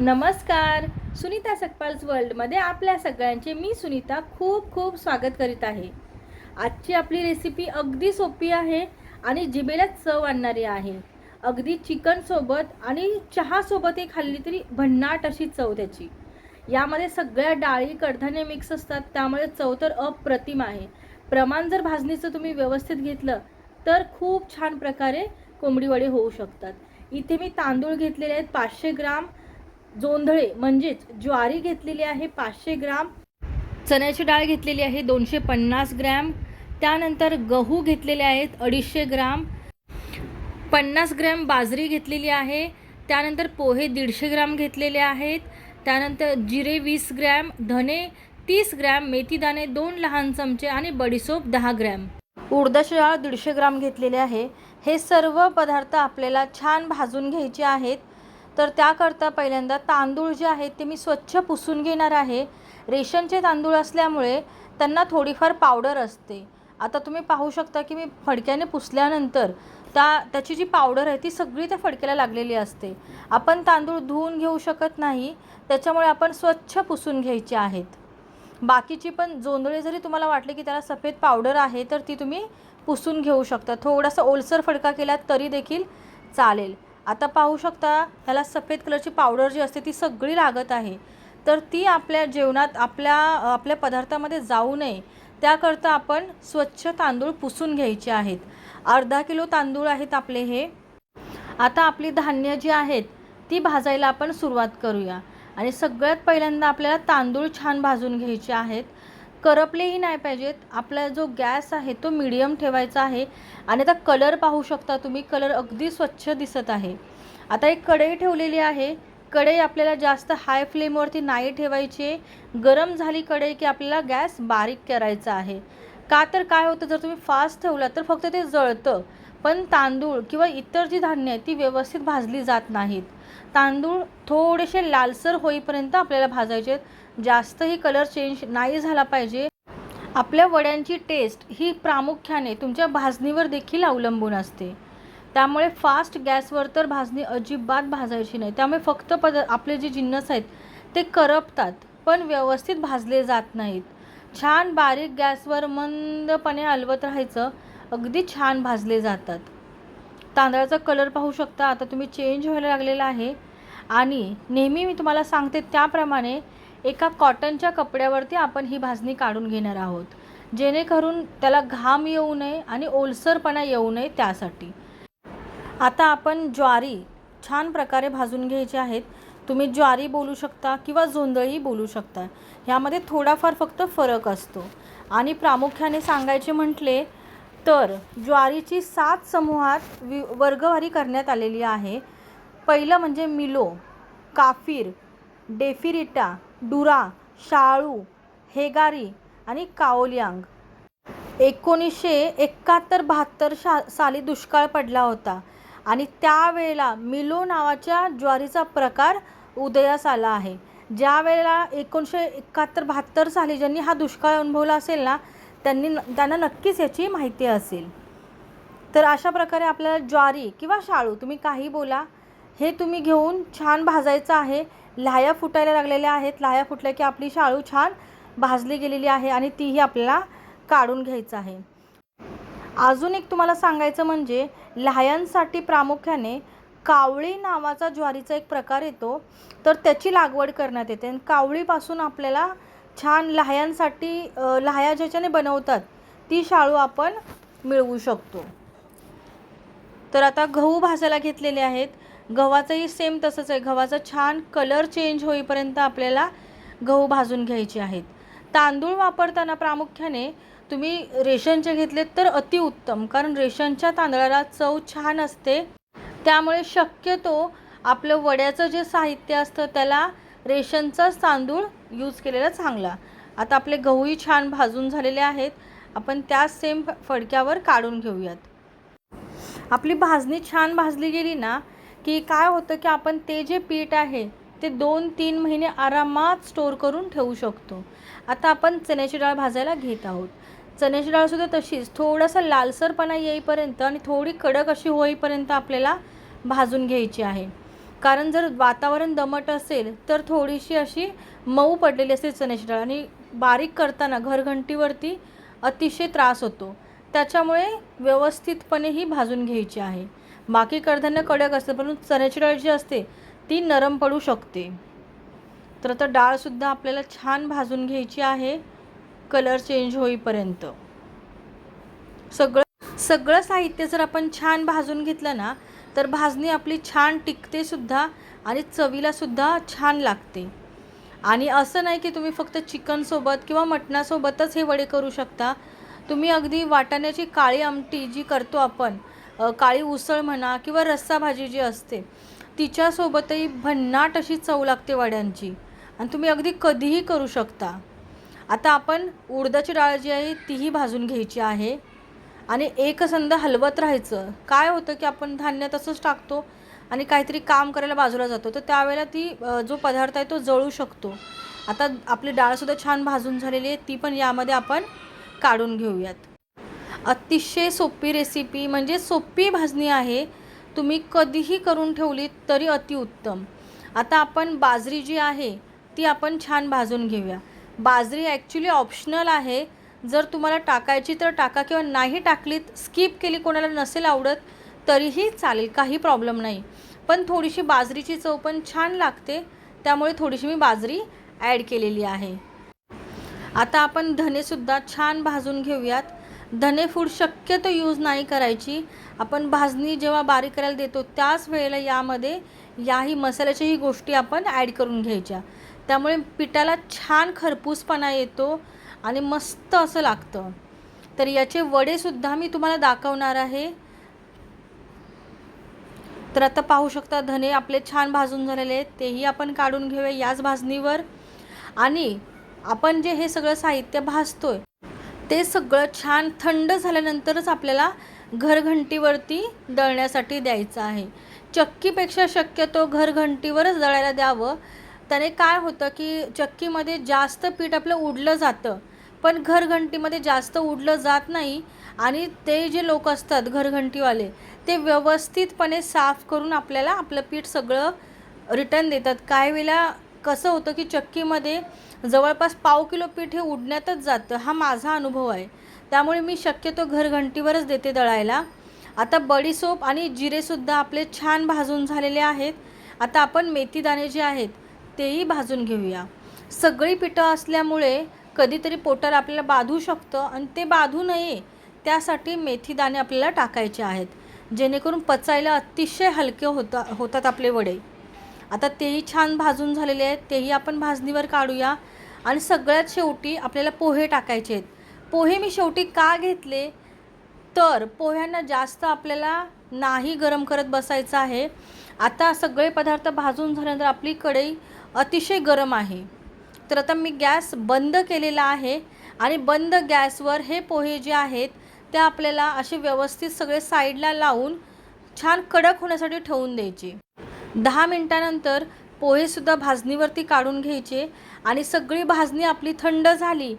नमस्कार. सुनीता सकपाल्स वर्ल्डमध्ये आपल्या सगळ्यांचे मी सुनीता खूप खूप स्वागत करीत आहे. आजची आपली रेसिपी अगदी सोपी आहे आणि जिभेला चव आणणारी आहे. अगदी चिकनसोबत आणि चहासोबतही खाल्ली तरी भन्नाट अशी चव त्याची. यामध्ये सगळ्या डाळी कडधान्य मिक्स असतात त्यामुळे चव तर अप्रतिम आहे. प्रमाण जर भाजणीचं तुम्ही व्यवस्थित घेतलं तर खूप छान प्रकारे कोंबडी वडे होऊ शकतात. इथे मी तांदूळ घेतलेले आहेत पाचशे ग्राम. जोंधळे म्हणजेच ज्वारी घेतलेली आहे पाचशे ग्राम चण्याची डाळ घेतलेली आहे दोनशे पन्नास ग्रॅम त्यानंतर गहू घेतलेले आहेत अडीचशे ग्राम पन्नास ग्रॅम बाजरी घेतलेली आहे त्यानंतर पोहे दीडशे ग्राम घेतलेले आहेत त्यानंतर जिरे वीस ग्रॅम धने तीस ग्रॅम मेथीदाणे दोन लहान चमचे आणि बडीसोप दहा ग्रॅम. उडदाची डाळ दीडशे ग्राम घेतलेली आहे. हे सर्व पदार्थ आपल्याला छान भाजून घ्यायचे आहेत. तर त्याकरता पहिल्यांदा तांदूळ जे आहेत ते मी स्वच्छ पुसून घेणार आहे. रेशनचे तांदूळ असल्यामुळे त्यांना थोडीफार पावडर असते. आता तुम्ही पाहू शकता की मी फडक्याने पुसल्यानंतर त्या त्याची जी पावडर आहे ती सगळी त्या फडक्याला लागलेली असते. आपण तांदूळ धुवून घेऊ शकत नाही त्याच्यामुळे आपण स्वच्छ पुसून घ्यायचे आहेत. बाकीची पण जोंधळे जरी तुम्हाला वाटले की त्याला सफेद पावडर आहे तर ती तुम्ही पुसून घेऊ शकता. थोडासा ओलसर फडका केला तरी देखील चालेल. आता पाहू शकता ह्याला सफेद कलरची पावडर जी असते ती सगळी लागत आहे. तर ती आपल्या जेवणात आपल्या आपल्या पदार्थामध्ये जाऊ नये. त्याकरता आपण स्वच्छ तांदूळ पुसून घ्यायचे आहेत. अर्धा किलो तांदूळ आहेत आपले हे. आता आपली धान्य जी आहेत ती भाजायला आपण सुरुवात करूया. आणि सगळ्यात पहिल्यांदा आपल्याला तांदूळ छान भाजून घ्यायचे आहेत. करपलेही नाही पाहिजेत. आपला जो गॅस आहे तो मिडियम ठेवायचा आहे. आणि आता कलर पाहू शकता तुम्ही. कलर अगदी स्वच्छ दिसत आहे. आता एक कढई ठेवलेली आहे. कढई आपल्याला जास्त हाय फ्लेमवरती नाही ठेवायची गरम झाली कढई की आपल्याला गॅस बारीक करायचा आहे. का तर काय होतं? जर तुम्ही फास्ट ठेवला तर फक्त ते जळतं. पण तांदूळ किंवा इतर जी धान्य आहे ती व्यवस्थित भाजली जात नाहीत. तांदूळ थोडेसे लालसर होईपर्यंत आपल्याला भाजायचे आहेत. जास्तही कलर चेंज नाही झाला पाहिजे. आपल्या वड्यांची टेस्ट ही प्रामुख्याने तुमच्या भाजणीवर देखील अवलंबून असते. त्यामुळे फास्ट गॅसवर तर भाजणी अजिबात भाजायची नाही. त्यामुळे फक्त पद आपले जे जिन्नस आहेत ते करपतात पण व्यवस्थित भाजले जात नाहीत. छान बारीक गॅसवर मंदपणे हलवत राहायचं. अगदी छान भाजले जातात. तांदळाचा कलर पाहू शकता. आता तुम्ही चेंज व्हायला लागलेला आहे. आणि नेहमी मी तुम्हाला सांगते त्याप्रमाणे एका कॉटनच्या कपड्यावरती आपण ही भाजणी काढून घेणार आहोत. जेणेकरून त्याला घाम येऊ नये आणि ओलसरपणा येऊ नये त्यासाठी. आता आपण ज्वारी छान प्रकारे भाजून घ्यायची आहेत. तुम्ही ज्वारी बोलू शकता किंवा जोंधळी बोलू शकता. ह्यामध्ये थोडाफार फक्त फरक असतो. आणि प्रामुख्याने सांगायचे म्हटले तर ज्वारीची सात समूहात वि वर्गवारी करण्यात आलेली आहे. पहिलं म्हणजे मिलो काफीर डेफिरिटा डुरा शाळू हेगारी आणि काओलियांग. एकोणीसशे एकाहत्तर बहात्तर शा साली दुष्काळ पडला होता आणि त्यावेळेला मिलो नावाच्या ज्वारीचा प्रकार उदयास आला आहे. ज्या वेळेला एकोणीसशे एकाहत्तर बहात्तर साली ज्यांनी हा दुष्काळ अनुभवला असेल ना त्यांनी त्यांना नक्कीच याची माहिती असेल. तर अशा प्रकारे आपल्याला ज्वारी किंवा शाळू तुम्ही काही बोला हे तुम्ही घेऊन छान भाजायचं आहे. लाह्या फुटायला लागलेल्या आहेत. लाह्या फुटल्या की आपली शाळू छान भाजली गेलेली आहे आणि तीही आपल्याला काढून घ्यायचं आहे. अजून एक तुम्हाला सांगायचं म्हणजे लाह्यांसाठी प्रामुख्याने कावळी नावाचा ज्वारीचा एक प्रकार येतो. तर त्याची लागवड करण्यात येते. आणि कावळीपासून आपल्याला छान लहायांसाठी लहाया लाह्या ज्याच्याने बनवतात ती शाळू आपण मिळवू शकतो. तर आता गहू भाजायला घेतलेले आहेत. गव्हाचंही सेम तसंच आहे. गव्हाचा छान कलर चेंज होईपर्यंत आपल्याला गहू भाजून घ्यायचे आहेत. तांदूळ वापरताना प्रामुख्याने तुम्ही रेशनचे घेतलेत तर अतिउत्तम कारण रेशनच्या तांदळाला चव छान असते. त्यामुळे शक्यतो आपलं वड्याचं जे साहित्य असतं त्याला रेशनचाच तांदूळ यूज केलेला चांगला. आता आपले गहूही छान भाजून झालेले आहेत. आपण त्या सेम फडक्यावर काढून घेऊयात. आपली भाजणी छान भाजली गेली ना की काय होतं की आपण ते जे पीठ आहे ते दोन तीन महिने आरामात स्टोर करून ठेवू शकतो. आता आपण चण्याची डाळ भाजायला घेत आहोत. चण्याची डाळसुद्धा तशीच थोडासा लालसरपणा येईपर्यंत आणि थोडी कडक अशी होईपर्यंत आपल्याला भाजून घ्यायची आहे. कारण जर वातावरण दमट असेल तर थोडीशी अशी मऊ पडलेली असते चण्याची डाळ आणि बारीक करताना घरघंटीवरती अतिशय त्रास होतो. त्याच्यामुळे व्यवस्थितपणे ही भाजून घ्यायची आहे. बाकी कडधान्य कडक असते परंतु चण्याची डाळ जी असते ती नरम पडू शकते. तर आता डाळसुद्धा आपल्याला छान भाजून घ्यायची आहे. कलर चेंज होईपर्यंत. सगळं सगळं साहित्य जर आपण छान भाजून घेतलं ना तर भाजणी आपली छान टिकते सुद्धा आणि चवीलासुद्धा छान लागते. आणि असं नाही की तुम्ही फक्त चिकनसोबत किंवा मटणासोबतच हे वडे करू शकता. तुम्ही अगदी वाटाण्याची काळी आमटी जी करतो आपण काळी उसळ म्हणा किंवा रस्सा भाजी जी असते तिच्यासोबतही भन्नाट अशी चव लागते वड्यांची आणि तुम्ही अगदी कधीही करू शकता. आता आपण उडदाची डाळ जी आहे तीही भाजून घ्यायची आहे. आणि एकसंध हलवत राहायचं. काय होतं की आपण धान्य तसंच टाकतो आणि काहीतरी काम करायला बाजूला जातो. तर त्यावेळेला ती जो पदार्थ आहे तो जळू शकतो. आता आपली डाळसुद्धा छान भाजून झालेली आहे. ती पण यामध्ये आपण काढून घेऊयात. अतिशय सोपी रेसिपी म्हणजे सोपी भाजणी आहे. तुम्ही कधीही करून ठेवली तरी अतिउत्तम आता आपण बाजरी जी आहे ती आपण छान भाजून घेऊया. बाजरी ॲक्च्युली ऑप्शनल आहे जर तुम्हाला टाकायची तर टाका किंवा नाही टाकलीत स्किप केली कोणाला नसेल आवडत तरीही चालेल काही प्रॉब्लेम नाही. पण थोडीशी बाजरीची चव पण छान लागते त्यामुळे थोडीशी मी बाजरी ॲड केलेली आहे. आता आपण धनेसुद्धा छान भाजून घेऊयात. धने फूड शक्यतो यूज नाही करायची. आपण भाजणी जेव्हा बारीक करायला देतो त्याच वेळेला यामध्ये याही मसाल्याच्याही गोष्टी आपण ॲड करून घ्यायच्या. त्यामुळे पिठाला छान खरपूसपणा येतो आणि मस्त असं लागतं. तर याचे वडेसुद्धा मी तुम्हाला दाखवणार आहे. तर आता पाहू शकता धने आपले छान भाजून झालेले आहेत. तेही आपण काढून घेऊया याच भाजणीवर. आणि आपण जे हे सगळं साहित्य भाजतोय ते सगळं छान थंड झाल्यानंतरच आपल्याला घरघंटीवरती दळण्यासाठी द्यायचं आहे. चक्कीपेक्षा शक्यतो घरघंटीवरच दळायला द्यावं. त्याने काय होतं की चक्कीमध्ये जास्त पीठ आपलं उडलं जातं. पण घरघंटीमध्ये जास्त उडलं जात नाही आणि ते जे लोक असतात घरघंटीवाले ते व्यवस्थितपणे साफ करून आपल्याला आपलं पीठ सगळं रिटर्न देतात. काही वेळेला कसं होतं की चक्कीमध्ये जवळपास पाव किलो पीठ हे उडण्यातच जातं. हा माझा अनुभव आहे. त्यामुळे मी शक्यतो घरघंटीवरच देते दळायला. आता बडीसोप आणि जिरेसुद्धा आपले छान भाजून झालेले आहेत. आता आपण मेथीदाणे जे आहेत तेही भाजून घेऊया. सगळी पिठं असल्यामुळे कधीतरी पोटाला आपल्याला बाधू शकतं आणि ते बाधू नये त्यासाठी मेथीदाणे आपल्याला टाकायचे आहेत. जेणेकरून पचायला अतिशय हलके होता होतात आपले वडे. आता तेही छान भाजून झालेले आहेत. तेही आपण भाजणीवर काढूया. आणि सगळ्यात शेवटी आपल्याला पोहे टाकायचे आहेत. पोहे मी शेवटी का घेतले? तर पोह्यांना जास्त आपल्याला नाही गरम करत बसायचं आहे. आता सगळे पदार्थ भाजून झाल्यानंतर आपली कढई अतिशय गरम आहे. तर आता मी गॅस बंद केलेला आहे आणि बंद गॅसवर हे पोहे जे आहेत ते आपल्याला असे व्यवस्थित सगळे साईडला लावून छान कडक होण्यासाठी ठेवून द्यायचे. दहा मिनटानंतर पोहेसुद्धा भाजणीवरती काढून घ्यायचे आणि सगळी भाजणी आपली थंड झाली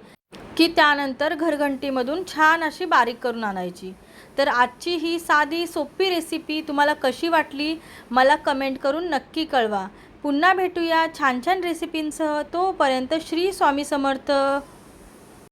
की त्यानंतर घरघंटीमधून छान अशी बारीक करून आणायची. तर आजची ही साधी सोपी रेसिपी तुम्हाला कशी वाटली मला कमेंट करून नक्की कळवा. पुन्हा भेटूया छान छान रेसिपींसह तोपर्यंत श्री स्वामी समर्थ.